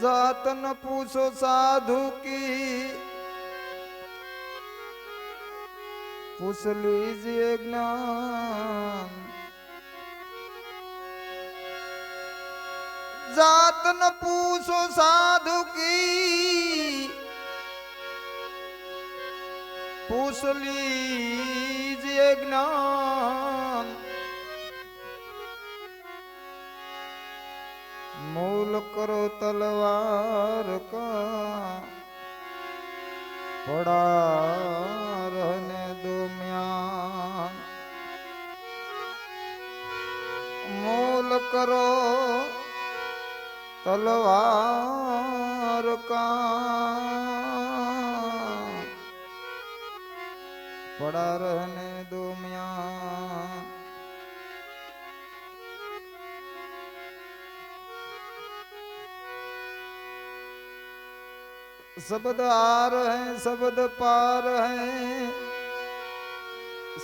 जात न पूछो साधु की पूछ लीजिए ज्ञान जात न पूछो साधु की पूछ लीजिए ज्ञान મૂલ કરો તલવાર કા. પડા રહને દુમ્યા મૂલ કરો તલવાર કા. પડા રહને શબ્દ આર હૈ, શબ્દ પાર હૈ,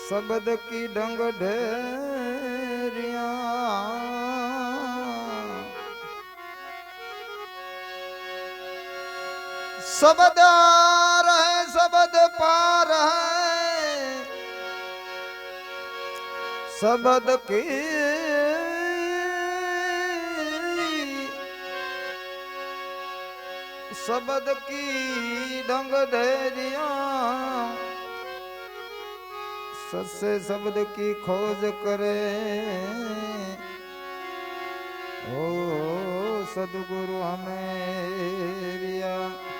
શબ્દ કી ડંગ ઢેરિયા. શબ્દ આર હૈ, શબ્દ પાર હૈ, શબ્દ કી શબદ કી ડંગ ઢેરિયા સસે શબ્દ કી ખોજ કરે? ઓ સદગુરુ હમે રિયા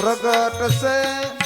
પ્રગટ છે.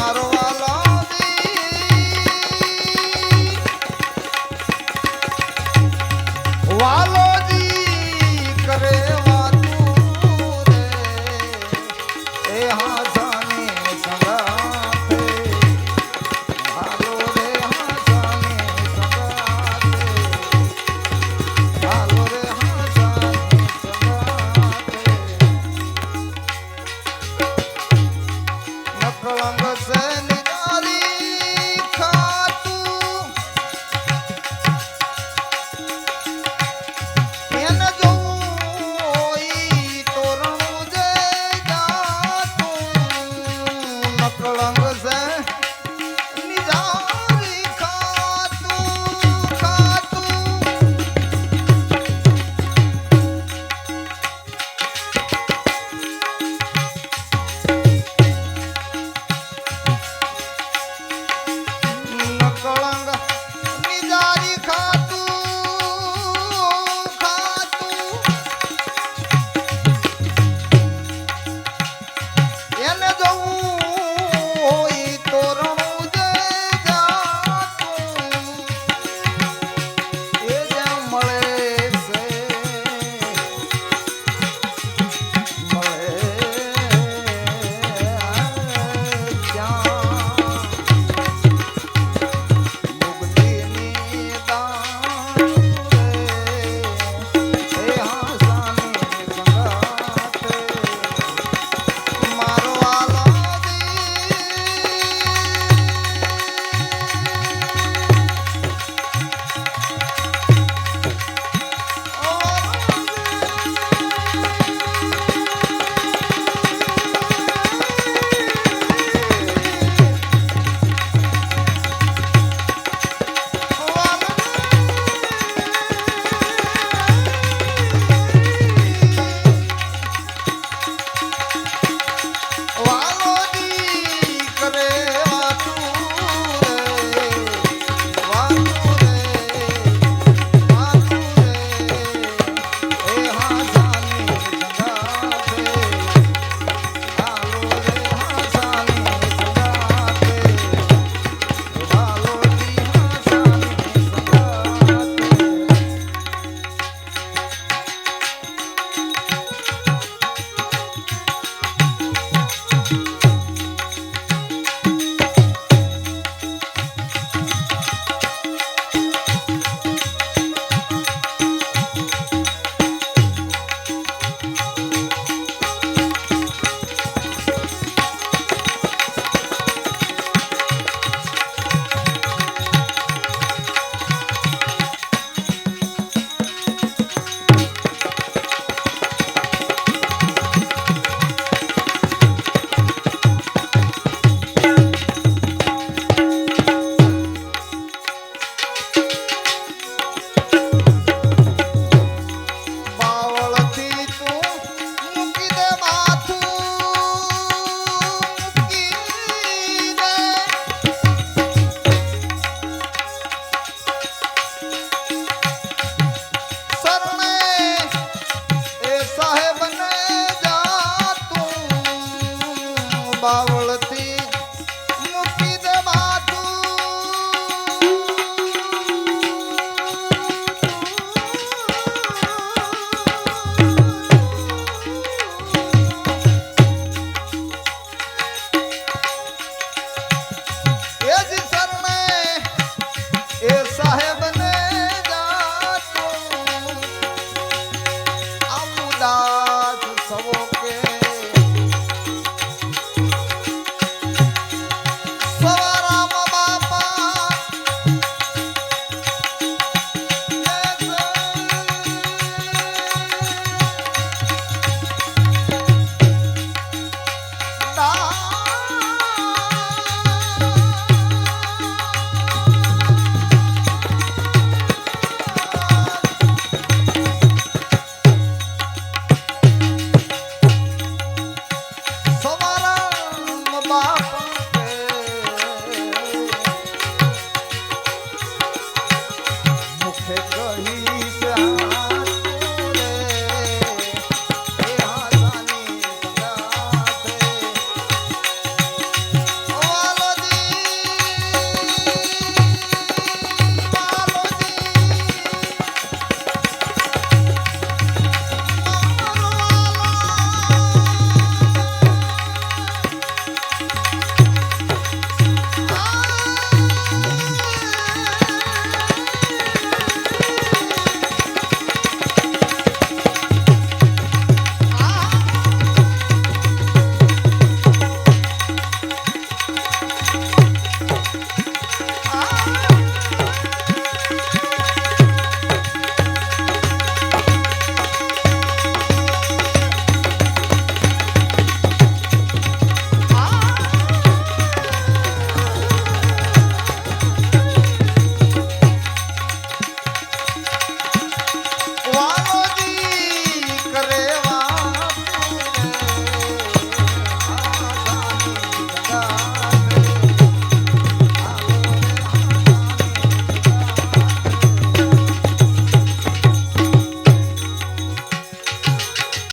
I don't.